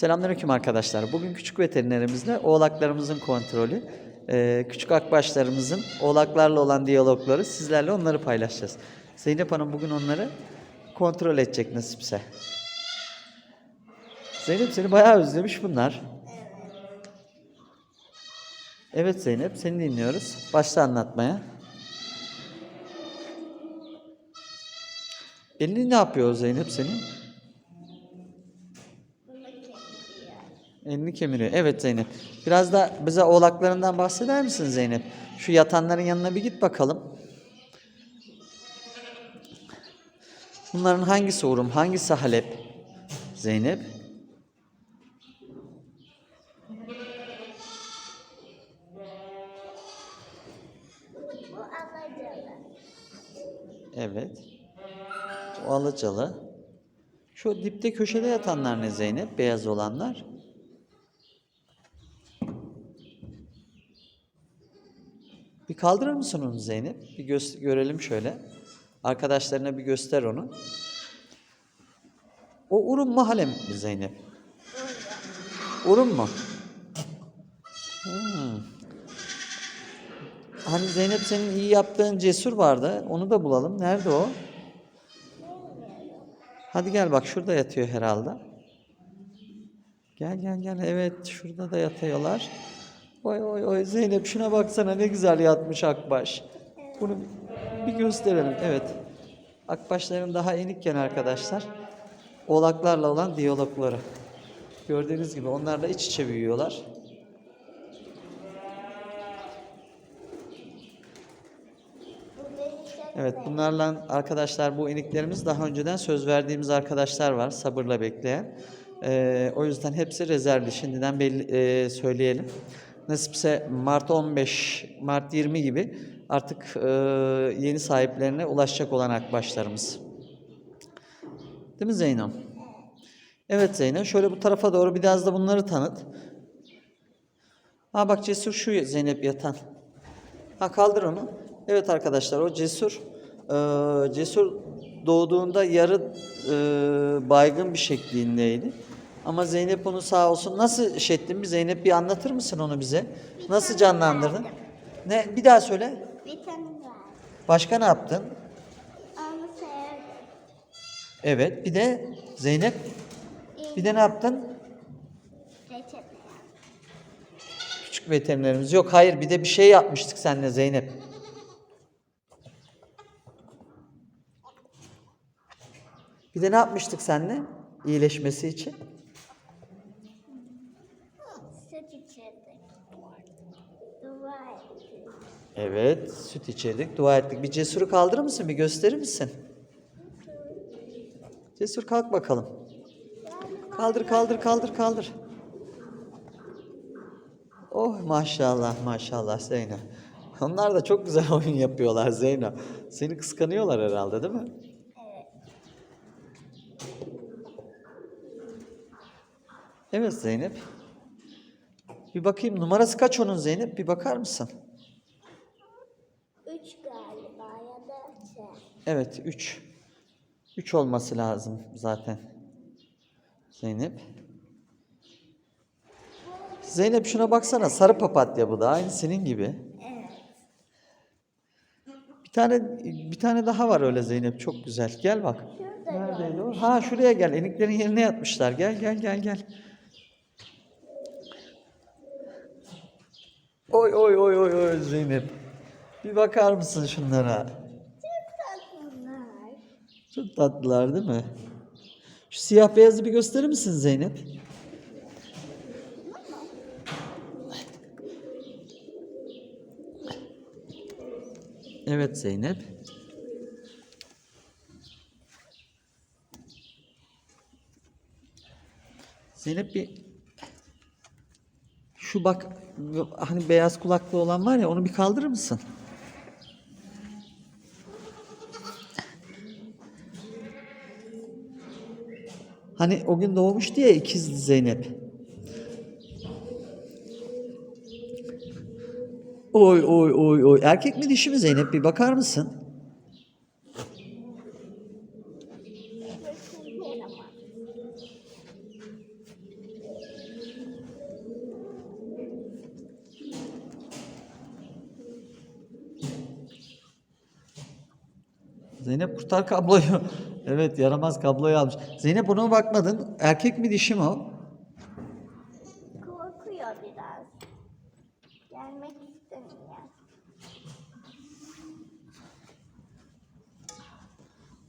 Selamünaleyküm arkadaşlar. Bugün küçük veterinerimizle oğlaklarımızın kontrolü, e, küçük akbaşlarımızın oğlaklarla olan diyalogları sizlerle onları paylaşacağız. Zeynep Hanım bugün onları kontrol edecek nasipse. Zeynep seni bayağı özlemiş bunlar. Evet Zeynep seni dinliyoruz. Başla anlatmaya. Elini ne yapıyor Zeynep senin? Elini kemiriyor. Evet Zeynep. Biraz da bize oğlaklarından bahseder misin Zeynep? Şu yatanların yanına bir git bakalım. Bunların hangisi Urum, hangisi Halep? Zeynep. Evet. O alacalı. Şu dipte köşede yatanlar ne Zeynep? Beyaz olanlar. Bir kaldırır mısın onu Zeynep? Bir gö- görelim şöyle. Arkadaşlarına bir göster onu. O Urum mu mi Zeynep? Urum mu? Hmm. Hani Zeynep senin iyi yaptığın cesur vardı. Onu da bulalım. Nerede o? Hadi gel bak şurada yatıyor herhalde. Gel gel gel. Evet şurada da yatıyorlar. Oy oy oy Zeynep şuna baksana ne güzel yatmış Akbaş. Bunu bir gösterelim. Evet. Akbaşların daha enikken arkadaşlar. Oğlaklarla olan diyalogları. Gördüğünüz gibi onlarla iç içe büyüyorlar. Evet bunlarla arkadaşlar bu eniklerimiz daha önceden söz verdiğimiz arkadaşlar var sabırla bekleyen. Ee, o yüzden hepsi rezervli şimdiden belli, e, söyleyelim. Nasipse Mart 15, Mart 20 gibi artık e, yeni sahiplerine ulaşacak olan akbaşlarımız. Değil mi Zeyno? Evet Zeyno. Şöyle bu tarafa doğru biraz da bunları tanıt. Ha bak Cesur şu Zeynep yatan. Ha kaldır onu. Evet arkadaşlar o Cesur eee, Cesur doğduğunda yarı eee, baygın bir şeklindeydi. Ama Zeynep onu sağ olsun nasıl iş ettin bir Zeynep bir anlatır mısın onu bize? Nasıl canlandırdın? Ne bir daha söyle. vitamin var. Başka ne yaptın? Onu sevdim. Evet bir de Zeynep bir de ne yaptın? Reçete. Küçük veterinerimiz yok. Hayır bir de bir şey yapmıştık seninle Zeynep. Bir de ne yapmıştık seninle iyileşmesi için? Süt içirdik. Dua ettik. Evet, süt içirdik, dua ettik. Bir cesuru kaldırır mısın? Bir gösterir misin? Cesur kalk bakalım. Kaldır, kaldır, kaldır, kaldır. Oh maşallah, maşallah Zeyno. Onlar da çok güzel oyun yapıyorlar Zeyno. Seni kıskanıyorlar herhalde değil mi? Evet Zeynep. Bir bakayım numarası kaç onun Zeynep? Bir bakar mısın? Üç galiba ya da şey. Evet 3. 3 olması lazım zaten. Zeynep. Zeynep şuna baksana sarı papatya bu da aynı senin gibi. Evet. Bir tane bir tane daha var öyle Zeynep çok güzel. Gel bak. Neredeydi o? Ha şuraya gel. Eniklerin yerine yatmışlar. Gel gel gel gel. Oy oy oy oy oy Zeynep. Bir bakar mısın şunlara? Bunlar. Çok tatlılar değil mi? Şu siyah beyazı bir gösterir misin Zeynep? Evet Zeynep. Zeynep bir şu bak hani beyaz kulaklı olan var ya onu bir kaldırır mısın? Hani o gün doğmuş diye ikiz Zeynep. Oy oy oy oy. Erkek mi dişi mi Zeynep bir bakar mısın? Zeynep kurtar kabloyu evet yaramaz kabloyu almış. Zeynep ona bakmadın. Erkek mi dişi mi o? Korkuyor biraz. Gelmek istemiyor.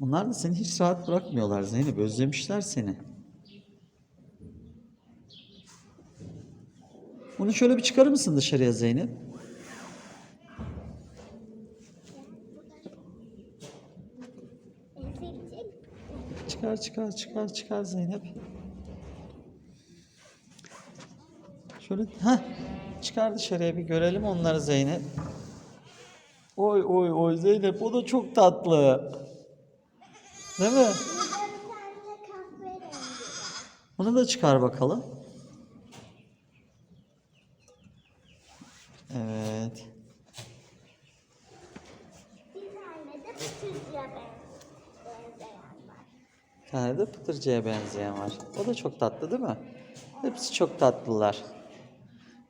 Onlar da seni hiç rahat bırakmıyorlar Zeynep. Özlemişler seni. Bunu şöyle bir çıkarır mısın dışarıya Zeynep? Çıkar çıkar çıkar çıkar Zeynep. Şöyle ha çıkar dışarıya bir görelim onları Zeynep. Oy oy oy Zeynep o da çok tatlı. Değil mi? Onu da çıkar bakalım. Evet. Bir tane de pıtırcıya ben- benzeyen var. Bir tane de pıtırcıya benzeyen var. O da çok tatlı değil mi? Hepsi çok tatlılar.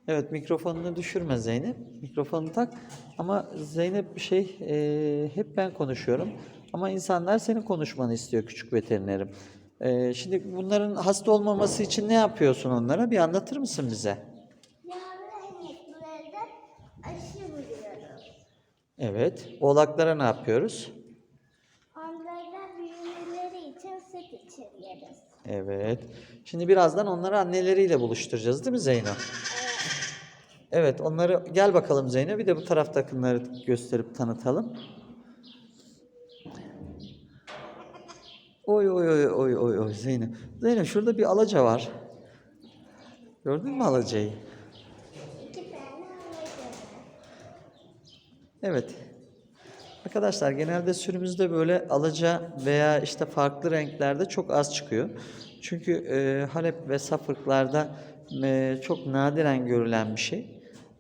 Evet mikrofonunu düşürme Zeynep. Mikrofonu tak. Ama Zeynep bir şey e, hep ben konuşuyorum. Ama insanlar senin konuşmanı istiyor küçük veterinerim. E, şimdi bunların hasta olmaması için ne yapıyorsun onlara? Bir anlatır mısın bize? Yavru eneklerden aşı vuruyoruz. Evet. Oğlaklara ne yapıyoruz? Onlara büyümeleri için süt içiriyoruz. Evet. Şimdi birazdan onları anneleriyle buluşturacağız değil mi Zeyno? Evet onları gel bakalım Zeyno bir de bu taraftakileri gösterip tanıtalım. Oy oy oy oy oy oy Zeyno. Zeyno şurada bir alaca var. Gördün mü alacayı? Evet. Arkadaşlar genelde sürümüzde böyle alaca veya işte farklı renklerde çok az çıkıyor. Çünkü e, Halep ve Safırklarda e, çok nadiren görülen bir şey.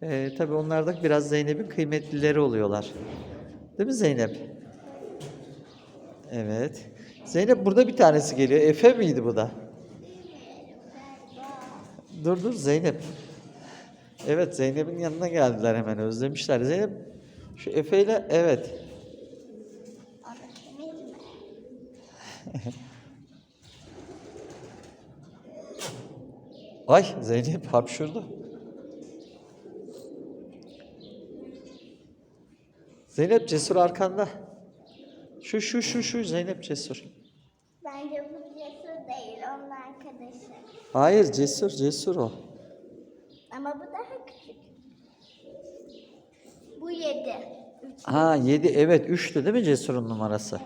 E, tabii onlar da biraz Zeynep'in kıymetlileri oluyorlar. Değil mi Zeynep? Evet. Zeynep burada bir tanesi geliyor. Efe miydi bu da? Dur dur Zeynep. Evet Zeynep'in yanına geldiler hemen özlemişler. Zeynep şu Efe ile evet. O da kimin mi? Ay Zeynep hapşurdu. Zeynep cesur arkanda. Şu şu şu şu Zeynep cesur. Bence bu cesur değil, onun arkadaşı. Hayır cesur cesur o. Ama bu daha küçük. Bu yedi. Üç. Ha 7 evet 3'tü değil mi cesurun numarası?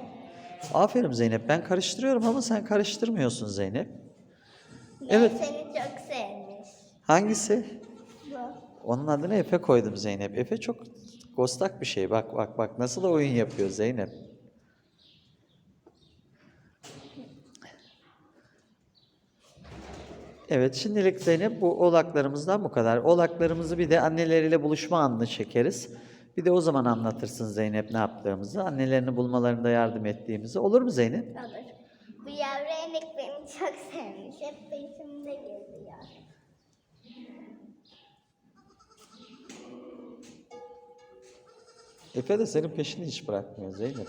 Aferin Zeynep ben karıştırıyorum ama sen karıştırmıyorsun Zeynep. Evet. Seni çok sevmiş. Hangisi? Bu. Onun adını Efe koydum Zeynep. Efe çok gostak bir şey. Bak bak bak nasıl da oyun yapıyor Zeynep. Evet şimdilik Zeynep bu oğlaklarımızdan bu kadar. Oğlaklarımızı bir de anneleriyle buluşma anını çekeriz. Bir de o zaman anlatırsın Zeynep ne yaptığımızı, annelerini bulmalarında yardım ettiğimizi. Olur mu Zeynep? Olur. Bu yavru enek beni çok sevmiş. Hep peşimde geziyor. Efe de senin peşini hiç bırakmıyor Zeynep.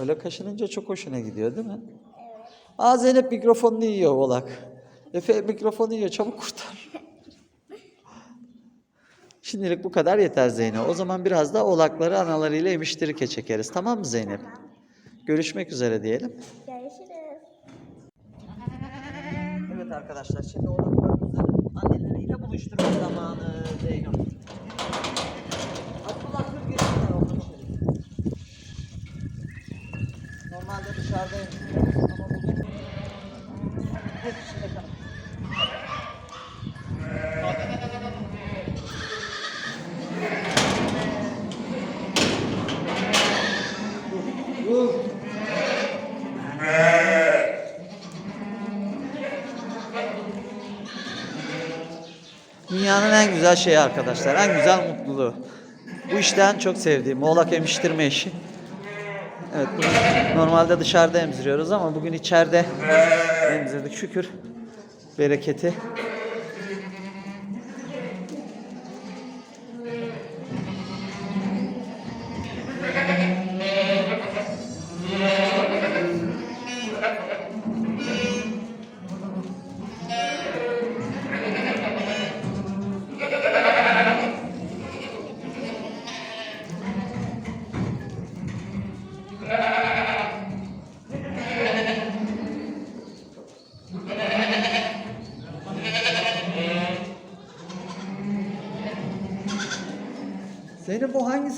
Öyle kaşınınca çok hoşuna gidiyor değil mi? Aa Zeynep mikrofonunu yiyor oğlak. Efe mikrofonu yiyor çabuk kurtar. Şimdilik bu kadar yeter Zeynep. O zaman biraz da oğlakları analarıyla emiştirike çekeriz. Tamam mı Zeynep? Görüşmek üzere diyelim. Görüşürüz. Evet arkadaşlar şimdi oğlaklarımızı anneleriyle buluşturma zamanı Zeynep. Abdullah dur geçsinler oğlum. Normalde dışarıdayım ama bugün hep içinde kalın. Dünyanın en güzel şeyi arkadaşlar, en güzel mutluluğu. Bu işten çok sevdiğim oğlak emiştirme işi. Evet, normalde dışarıda emziriyoruz ama bugün içeride emzirdik şükür. bereketi.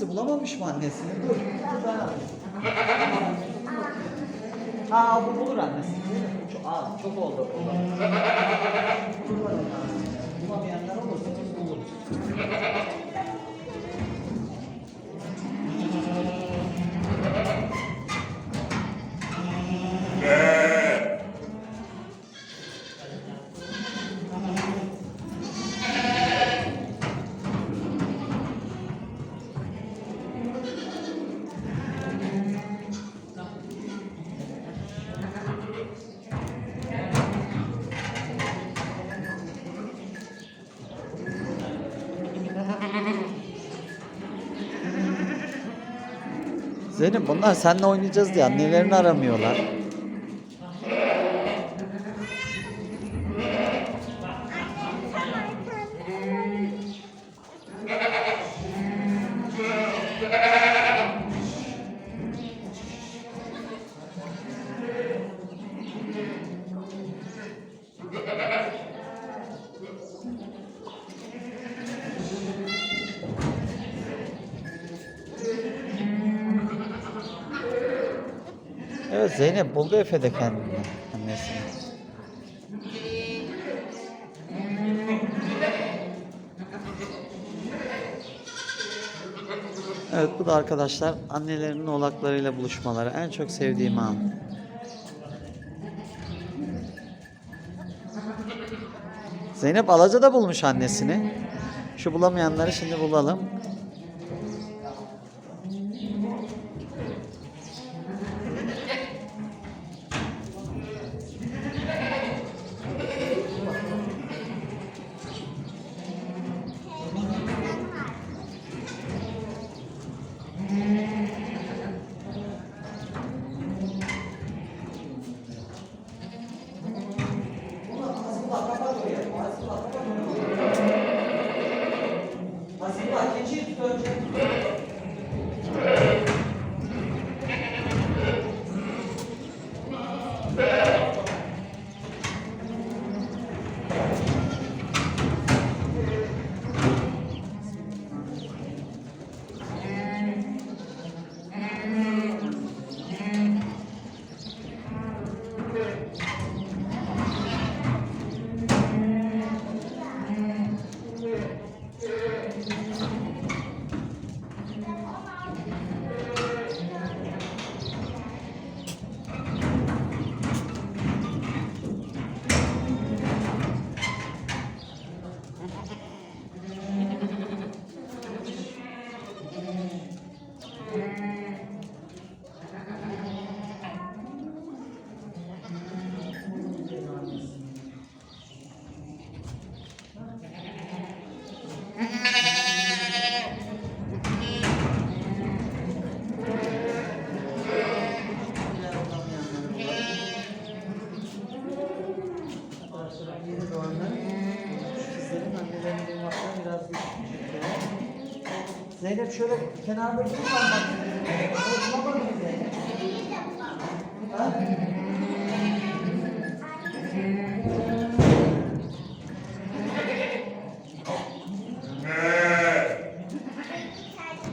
Hangisi? Bulamamış mı annesini? Dur. ben alayım. Aa bu bulur. Zeynep, Çok, aa, çok oldu. Bulamayanlar olursa biz Zeynep bunlar seninle oynayacağız diye annelerini aramıyorlar. Zeynep buldu Efe de kendini annesini. Evet bu da arkadaşlar annelerinin oğlaklarıyla buluşmaları en çok sevdiğim an. Zeynep Alaca da bulmuş annesini. Şu bulamayanları şimdi bulalım. Zeynep şöyle kenarda dur bak.